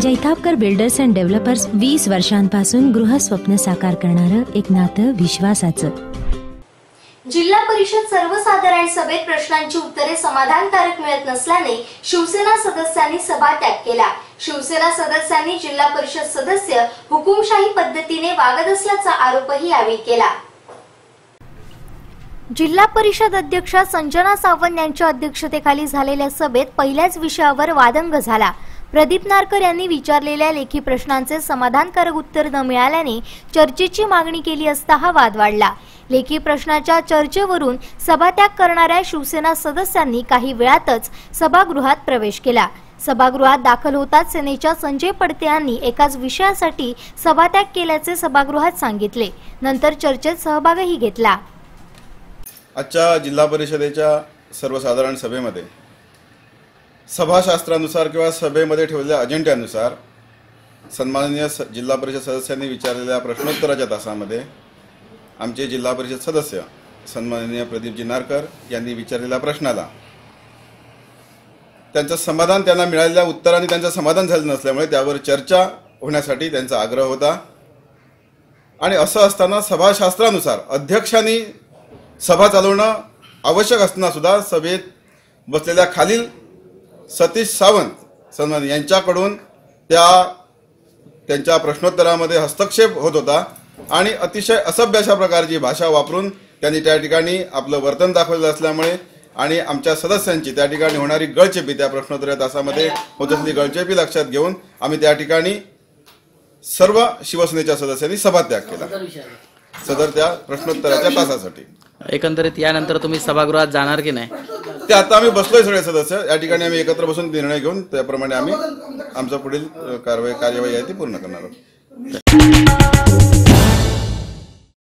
Jaitapkar builders and developers वीस वर्षांपासून गृहस्वप्न साकार करणारं एक नातं विश्वासाचं. जिल्हा परिषद सर्वसाधारण सभेत प्रश्नांची उत्तरे समाधानकारक मिळत नसल्याने शिवसेना सदस्यांनी सभात्याग केला. शिवसेना सदस्यांनी जिल्हा परिषद सदस्य हुकुमशाही पद्धतीने वागत असल्याचा आरोपही यावेळी केला. जिल्हा परिषद अध्यक्षा संजना सावंत यांच्या अध्यक्षतेखाली झालेल्या सभेत पहिल्याच विषयावर वादंग झाला. प्रदीप नारकर यांनी विचारलेल्या लेखी प्रश्नांचे समाधानकारक उत्तर न मिळाल्याने चर्चेची मागणी केली असता हा वाद वाढला. लेखी प्रश्नाच्या चर्चेवरून सभात्याग करणाऱ्या शिवसेना सदस्यांनी काही वेळातच सभागृहात प्रवेश केला. सभागृहात दाखल होताच सेनेच्या संजय पडते यांनी एकाच विषयासाठी सभात्याग केल्याचे सभागृहात सांगितले. नंतर चर्चेत सहभागही घेतला. आजच्या जिल्हा परिषदेच्या सर्वसाधारण सभेमध्ये सभाशास्त्रानुसार किंवा सभेमध्ये ठेवलेल्या अजेंड्यानुसार सन्माननीय स जिल्हा परिषद सदस्यांनी विचारलेल्या प्रश्नोत्तराच्या तासामध्ये आमचे जिल्हा परिषद सदस्य सन्माननीय प्रदीप जिनारकर यांनी विचारलेल्या प्रश्नाला. त्यांचं समाधान त्यांना मिळालेल्या उत्तराने त्यांचं समाधान झालं नसल्यामुळे त्यावर चर्चा होण्यासाठी त्यांचा आग्रह होता. आणि असं असताना सभाशास्त्रानुसार अध्यक्षांनी सभा चालवणं आवश्यक असताना सुद्धा सभेत बसलेल्या खालील सतीश सावंत सन्मान यांच्याकडून त्या त्यांच्या प्रश्नोत्तरामध्ये हस्तक्षेप होत होता आणि अतिशय असभ्य अशा प्रकारची भाषा वापरून त्यांनी त्या ठिकाणी आपलं वर्तन दाखवलेलं असल्यामुळे आणि आमच्या सदस्यांची त्या ठिकाणी होणारी गळचेपी त्या प्रश्नोत्तर तासामध्ये होत असलेली गळचेपी लक्षात घेऊन आम्ही त्या ठिकाणी सर्व शिवसेनेच्या सदस्यांनी सभात्याग केला. सदर त्या प्रश्नोत्तराच्या तासासाठी. एकंदरीत यानंतर तुम्ही सभागृहात जाणार की नाही? ते आता आम्ही बसलोय सगळे सदस्य. या ठिकाणी आम्ही एकत्र बसून निर्णय घेऊन त्याप्रमाणे आम्ही आमचं पुढील कारवाई कार्यवाही आहे ती पूर्ण करणार आहोत.